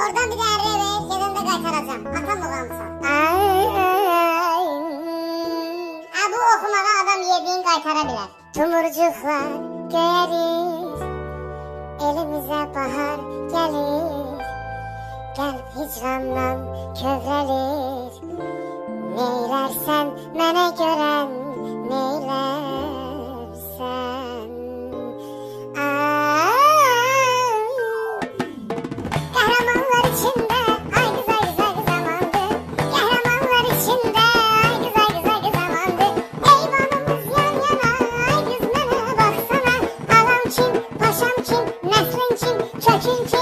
Oradan bir de Erre ve şeyden de kaytaracağım. Atam bakalım sen. Ha bu okumadan adam yediğin kaytarabilir. Tumurcuklar göğeriz. Elimize bahar gelir. Gel hicrandan kövrelir. Neylersen mene gören. 天晴